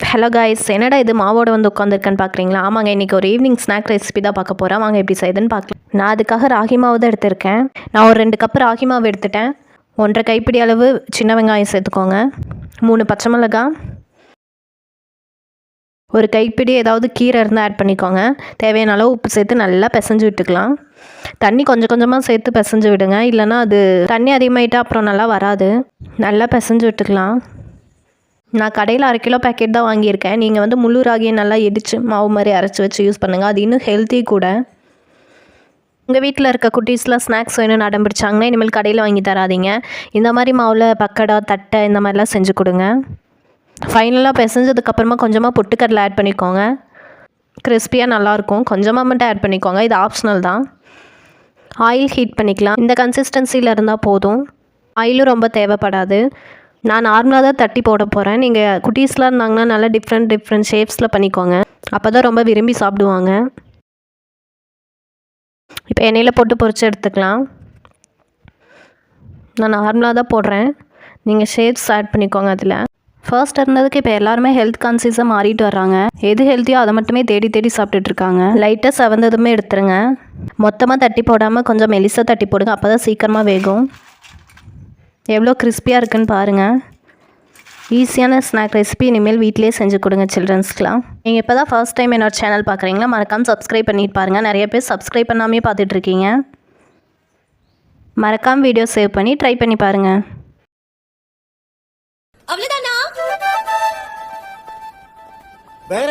Hello guys என்னடா இது? மாவோட வந்து உட்காந்துருக்கேன்னு பார்க்குறீங்களா ஆமாங்க இன்றைக்கி ஒரு ஈவினிங் ஸ்நாக் ரெசிபி தான் பார்க்க போகிறேன் வாங்க எப்படி செய்யுதுன்னு பார்க்கலாம். நான் அதுக்காக ராகி மாவு தான் எடுத்திருக்கேன். நான் ஒரு ரெண்டு கப் ராகி மாவு எடுத்துட்டேன். ஒன்றரை கைப்பிடி அளவு சின்ன வெங்காயம் சேர்த்துக்கோங்க. மூணு பச்சை மிளகாய் ஒரு கைப்பிடி ஏதாவது கீரை இருந்தால் ஆட் பண்ணிக்கோங்க. தேவையான அளவு உப்பு சேர்த்து நல்லா பிசைஞ்சு விட்டுக்கலாம். தண்ணி கொஞ்சம் கொஞ்சமாக சேர்த்து பிசைஞ்சு விடுங்க. இல்லைன்னா அது தண்ணி அதிகமாகிட்டா அப்புறம் நல்லா வராது. நல்லா பிசைஞ்சு விட்டுக்கலாம். நான் கடையில் அரை கிலோ பேக்கெட் தான் வாங்கியிருக்கேன். நீங்கள் வந்து முழு ராகியை நல்லா இடித்து மாவு மாதிரி அரைச்சி வச்சு யூஸ் பண்ணுங்கள் அது இன்னும் ஹெல்த்தி கூட. உங்கள் வீட்டில் இருக்க குட்டீஸ்லாம் ஸ்நாக்ஸ் வேணும்னு அடம்பிடிச்சாங்கன்னா இனிமேல் கடையில் வாங்கி தராதீங்க. இந்த மாதிரி மாவில் பக்கடா தட்டை இந்த மாதிரிலாம் செஞ்சு கொடுங்க. ஃபைனலாக பிசைஞ்சதுக்கப்புறமா கொஞ்சமாக பொட்டுக்கடலை ஆட் பண்ணிக்கோங்க. கிறிஸ்பியாக நல்லாயிருக்கும். கொஞ்சமாக மட்டும் ஆட் பண்ணிக்கோங்க. இது ஆப்ஷனல் தான். ஆயில் ஹீட் பண்ணிக்கலாம். இந்த கன்சிஸ்டன்சியில் இருந்தால் போதும். ஆயிலும் ரொம்ப தேவைப்படாது. நான் நார்மலாக தான் தட்டி போட போகிறேன் நீங்கள் குட்டீஸ்லாம் இருந்தாங்கன்னா நல்லா டிஃப்ரெண்ட் டிஃப்ரெண்ட் ஷேப்ஸில் பண்ணிக்கோங்க. அப்போ தான் ரொம்ப விரும்பி சாப்பிடுவாங்க. இப்போ எண்ணெயில் போட்டு பொறிச்சு எடுத்துக்கலாம். நான் நார்மலாக தான் போடுறேன். நீங்கள் ஷேப்ஸ் ஆட் பண்ணிக்கோங்க அதில். ஃபர்ஸ்ட் இருந்ததுக்கு இப்போ எல்லாருமே ஹெல்த் கான்சியஸாக மாறிட்டு வர்றாங்க. எது ஹெல்த்தியோ அதை மட்டுமே தேடி தேடி சாப்பிட்டுட்டு இருக்காங்க. லைட்டாக செவந்ததுமே எடுத்துருங்க. மொத்தமாக தட்டி போடாமல் கொஞ்சம் மெலிசாக தட்டி போடுங்க. அப்போ தான் சீக்கிரமாக வேகும். எவ்வளோ கிறிஸ்பியாக இருக்குன்னு பாருங்கள் ஈஸியான ஸ்நாக் ரெசிபி இனிமேல் வீட்டிலே செஞ்சு கொடுங்க சில்ட்ரன்ஸ்க்குலாம் நீங்கள் இப்போ தான் ஃபர்ஸ்ட் டைம் என்னோட சேனல் பார்க்குறீங்களா மறக்காமல் சப்ஸ்கிரைப் பண்ணிட்டு பாருங்கள் நிறைய பேர் சப்ஸ்கிரைப் பண்ணாமே பார்த்துட்ருக்கீங்க மறக்காமல் வீடியோ சேவ் பண்ணி ட்ரை பண்ணி பாருங்கள் அவ்வளவுதானா? வேற